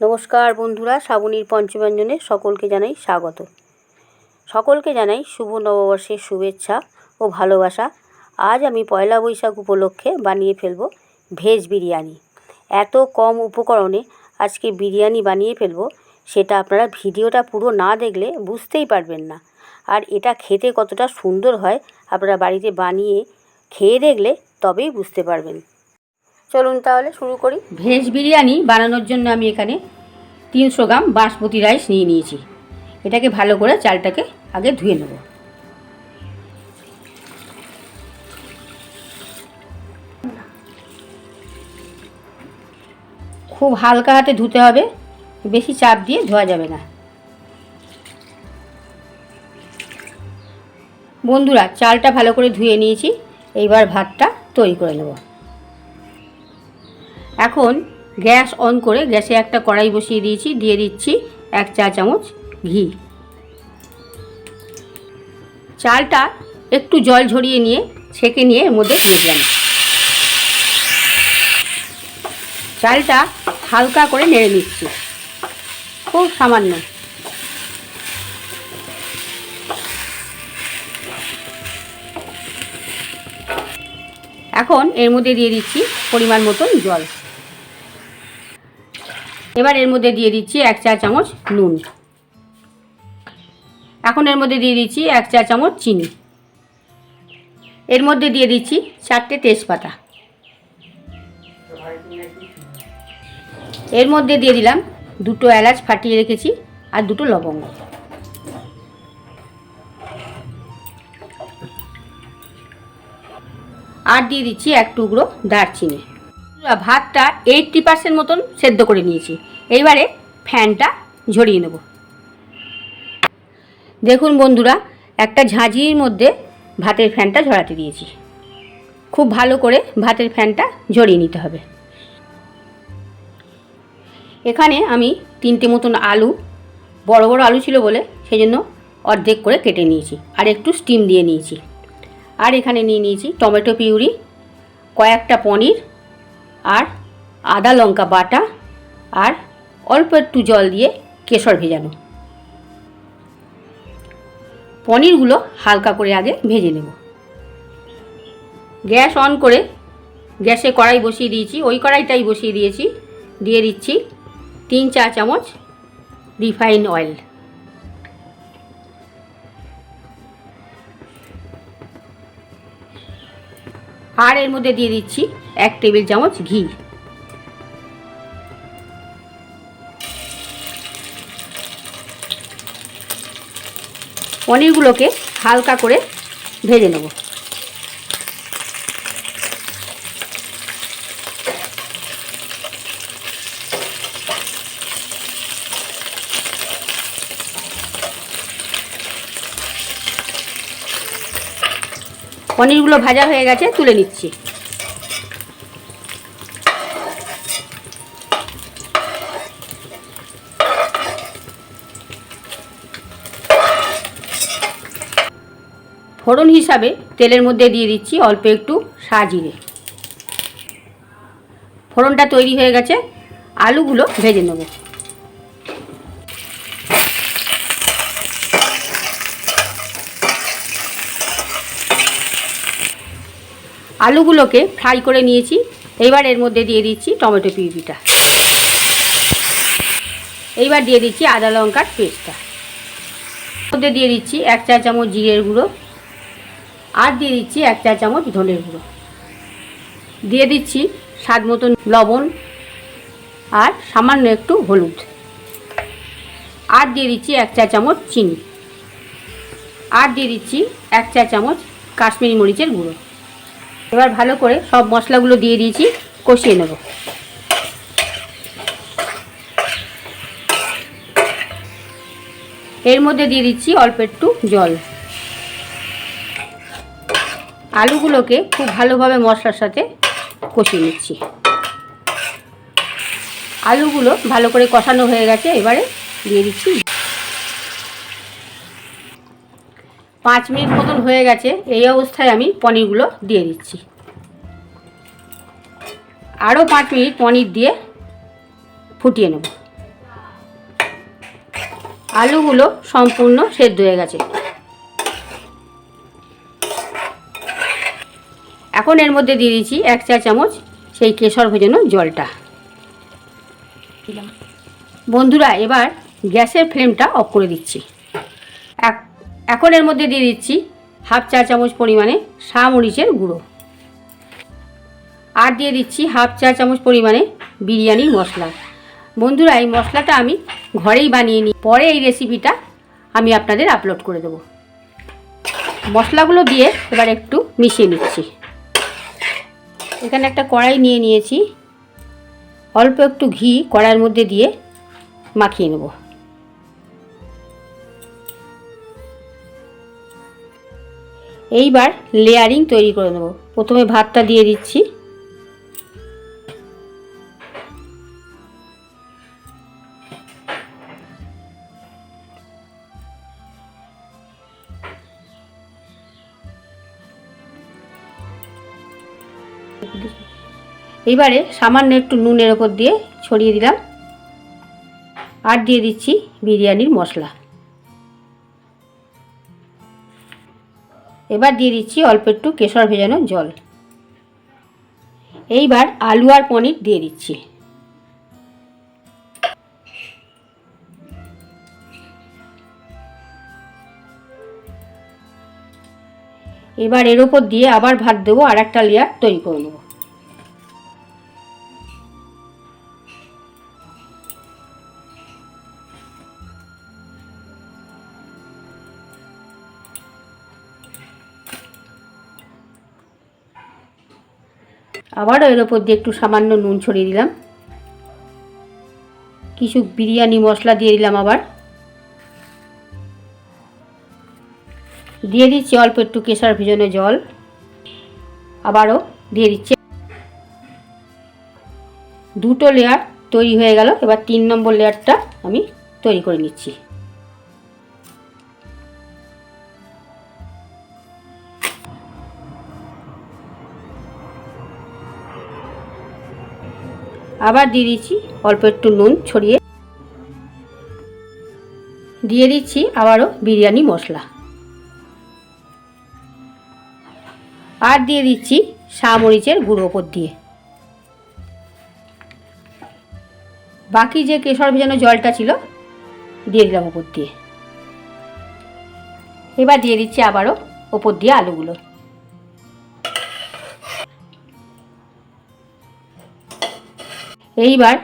নমস্কার বন্ধুরা, শ্রাবণীর পঞ্চব্যঞ্জনে সকলকে জানাই স্বাগত। সকলকে জানাই শুভ নববর্ষের শুভেচ্ছা ও ভালোবাসা। আজ আমি পয়লা বৈশাখ উপলক্ষে বানিয়ে ফেলব ভেজ বিরিয়ানি। এত কম উপকরণে আজকে বিরিয়ানি বানিয়ে ফেলব, সেটা আপনারা ভিডিওটা পুরো না দেখলে বুঝতেই পারবেন না। আর এটা খেতে কতটা সুন্দর হয় আপনারা বাড়িতে বানিয়ে খেয়ে দেখলে তবেই বুঝতে পারবেন। চলুন তাহলে শুরু করি। ভেজ বিরিয়ানি বানানোর জন্য আমি এখানে তিনশো গ্রাম বাসমতি রাইস নিয়ে নিয়েছি। এটাকে ভালো করে চালটাকে আগে ধুয়ে নেব। খুব হালকা হাতে ধুতে হবে, বেশি চাপ দিয়ে ধোয়া যাবে না। বন্ধুরা, চালটা ভালো করে ধুয়ে নিয়েছি, এইবার ভাতটা তৈরি করে নেব। এখন গ্যাস অন করে গ্যাসে একটা কড়াই বসিয়ে দিয়েছি, দিয়ে দিচ্ছি এক চা চামচ ঘি। চালটা একটু জল ঝরিয়ে নিয়ে, ছেঁকে নিয়ে এর মধ্যে দিয়ে দিলাম। চালটা হালকা করে নেড়ে নিচ্ছি। খুব সামান্য। এখন এর মধ্যে দিয়ে দিচ্ছি পরিমাণ মতন জল। এবার এর মধ্যে দিয়ে দিচ্ছি এক চা চামচ নুন। এখন এর মধ্যে দিয়ে দিচ্ছি এক চা চামচ চিনি। এর মধ্যে দিয়ে দিচ্ছি চারটে তেজপাতা। এর মধ্যে দিয়ে দিলাম দুটো এলাচ ফাটিয়ে রেখেছি আর দুটো লবঙ্গ। আর দিয়ে দিচ্ছি এক টুকরো দারচিনি। ভাতটা এইটটি পার্সেন্ট মতন সেদ্ধ করে নিয়েছি। এইবারে ফ্যানটা ঝরিয়ে নেব। দেখুন বন্ধুরা, একটা ঝাঁঝির মধ্যে ভাতের ফ্যানটা ঝরাতে দিয়েছি। খুব ভালো করে ভাতের ফ্যানটা ঝরিয়ে নিতে হবে। এখানে আমি তিনটে মতন আলু, বড় বড় আলু ছিল বলে সেই জন্য অর্ধেক করে কেটে নিয়েছি আর একটু স্টিম দিয়ে নিয়েছি। আর এখানে নিয়ে নিয়েছি টমেটো পিউরি, কয়েকটা পনির আর আদা লঙ্কা বাটা আর অল্প একটু জল দিয়ে কেশর ভেজানো। পনিরগুলো হালকা করে আগে ভেজে নেব। গ্যাস অন করে গ্যাসে কড়াই বসিয়ে দিয়েছি। ওই কড়াইটাই বসিয়ে দিয়েছি। দিয়ে দিচ্ছি তিন চা চামচ রিফাইন অয়েল। আর এর মধ্যে দিয়ে দিচ্ছি এক টেবিল চামচ ঘি। পনিরগুলোকে হালকা করে ভেজে নেব। পনিরগুলো ভাজা হয়ে গেছে, তুলে নিচ্ছি। ফোড়ন হিসাবে তেলের মধ্যে দিয়ে দিচ্ছি অল্প একটু সাজিরে। ফোড়নটা তৈরি হয়ে গেছে, আলুগুলো ভেজে নেব। আলুগুলোকে ফ্রাই করে নিয়েছি। এইবার এর মধ্যে দিয়ে দিচ্ছি টমেটো পিউরিটা। এইবার দিয়ে দিচ্ছি আদা লঙ্কার পেস্টটা। মধ্যে দিয়ে দিচ্ছি এক চা চামচ জিরের গুঁড়ো। আর দিয়ে দিচ্ছি এক চা চামচ ধনের গুঁড়ো। দিয়ে দিচ্ছি স্বাদ মতন লবণ আর সামান্য একটু হলুদ। আর দিয়ে দিচ্ছি এক চা চামচ চিনি। আর দিয়ে দিচ্ছি এক চা চামচ কাশ্মীরি মরিচের গুঁড়ো। এবার ভালো করে সব মশলাগুলো দিয়ে দিয়েছি, কষিয়ে নেব। এর মধ্যে দিয়ে দিচ্ছি অল্প একটু জল। আলুগুলোকে খুব ভালোভাবে মশলার সাথে কষিয়ে নিচ্ছি। আলুগুলো ভালো করে কষানো হয়ে গেছে, এবারে দিয়ে দিচ্ছি পাঁচ মিনিট মতন হয়ে গেছে, এই অবস্থায় আমি পনিরগুলো দিয়ে দিচ্ছি। আরও পাঁচ মিনিট পনির দিয়ে ফুটিয়ে নেব। আলুগুলো সম্পূর্ণ সেদ্ধ হয়ে গেছে। এখন এর মধ্যে দিয়ে দিচ্ছি এক চা চামচ সেই কেশর ভেজানো জলটা। বন্ধুরা, এবার গ্যাসের ফ্লেমটা অফ করে দিচ্ছি। এখন এর মধ্যে দিয়ে দিচ্ছি হাফ চা চামচ পরিমাণে মরিচের গুঁড়ো। আর দিয়ে দিচ্ছি হাফ চা চামচ পরিমাণে বিরিয়ানির মশলা। বন্ধুরা, এই মশলাটা আমি ঘরেই বানিয়ে নিই পরে এই রেসিপিটা আমি আপনাদের আপলোড করে দেবো। মশলাগুলো দিয়ে এবার একটু মিশিয়ে নিচ্ছি। এখানে একটা কড়াই নিয়ে নিয়েছি। অল্প একটু ঘি কড়াইয়ের মধ্যে দিয়ে মাখিয়ে নেব। এইবার লেয়ারিং তৈরি করে নেব। প্রথমে ভাতটা দিয়ে দিচ্ছি। এবারে সামান্য একটু নুনের ওপর দিয়ে ছড়িয়ে দিলাম। আর দিয়ে দিচ্ছি বিরিয়ানির মশলা। এবার দিয়ে দিচ্ছি অল্প একটু কেশর ভেজানো জল। এইবার আলু আর পনির দিয়ে দিচ্ছি। এবার এর ওপর দিয়ে আবার ভাত দেবো আর একটা লেয়ার তৈরি করে নেব। আবারও এর ওপর দিয়ে একটু সামান্য নুন ছড়িয়ে দিলাম। কিছু বিরিয়ানি মশলা দিয়ে দিলাম আবার। দিয়ে দিচ্ছি অল্প একটু কেশর ভিজানো জল। আবারও দিয়ে দিচ্ছি। দুটো লেয়ার তৈরি হয়ে গেল। এবার তিন নম্বর লেয়ারটা আমি তৈরি করে নিচ্ছি। আবার দিয়ে দিচ্ছি অল্প একটু নুন ছড়িয়ে। দিয়ে দিচ্ছি আবারও বিরিয়ানি মশলা। আর দিয়ে দিচ্ছি মরিচের গুঁড়ো ওপর দিয়ে। বাকি যে কেশর ভেজানো জলটা ছিল, দিয়ে দিলাম ওপর দিয়ে। এবার দিয়ে দিচ্ছি আবারও ওপর দিয়ে আলুগুলো। এইবার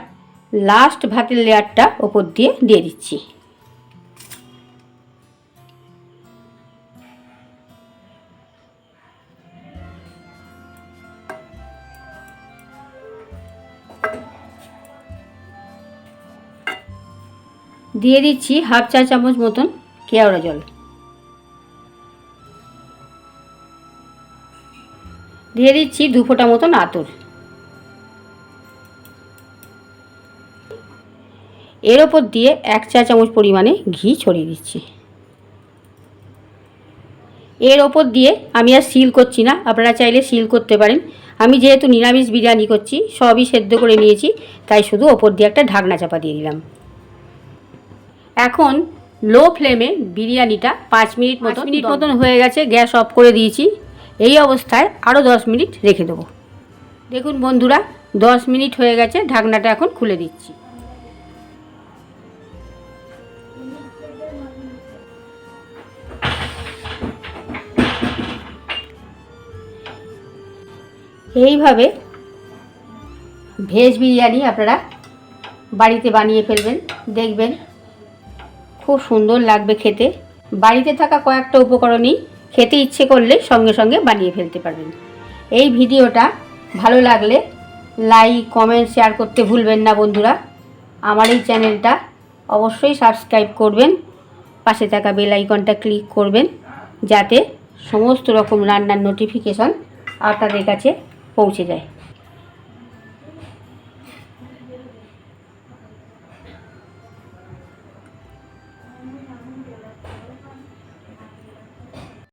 লাস্ট ভাতের লেয়ারটা ওপর দিয়ে দিয়ে দিচ্ছি। দিয়ে দিচ্ছি হাফ চা চামচ মতন কেওড়া জল। দিয়ে দিচ্ছি দু ফোঁটা মতন আতর। এর ওপর দিয়ে এক চা চামচ পরিমাণে ঘি ছড়িয়ে দিচ্ছি। এর ওপর দিয়ে আমি আর সিল করছি না। আপনারা চাইলে সিল করতে পারেন। আমি যেহেতু নিরামিষ বিরিয়ানি করছি সবই সেদ্ধ করে নিয়েছি তাই শুধু ওপর দিয়ে একটা ঢাকনা চাপা দিয়ে দিলাম। এখন লো ফ্লেমে বিরিয়ানিটা পাঁচ মিনিট মতো মিনিট মতন হয়ে গেছে গ্যাস অফ করে দিয়েছি। এই অবস্থায় আরও দশ মিনিট রেখে দেবো। দেখুন বন্ধুরা দশ মিনিট হয়ে গেছে ঢাকনাটা এখন খুলে দিচ্ছি। এইভাবে ভেজ বিরিয়ানি আপনারা বাড়িতে বানিয়ে ফেলবেন, দেখবেন। খুব সুন্দর লাগবে খেতে। বাড়িতে থাকা কয়েকটা উপকরণই খেতে ইচ্ছে করলে সঙ্গে সঙ্গে বানিয়ে ফেলতে পারবেন। এই ভিডিওটা ভালো লাগলে লাইক, কমেন্ট, শেয়ার করতে ভুলবেন না বন্ধুরা। আমার এই চ্যানেলটা অবশ্যই সাবস্ক্রাইব করবেন, পাশে থাকা বেল আইকনটা ক্লিক করবেন, যাতে সমস্ত রকম রান্নার নোটিফিকেশন আপনাদের কাছে পৌঁছে যায়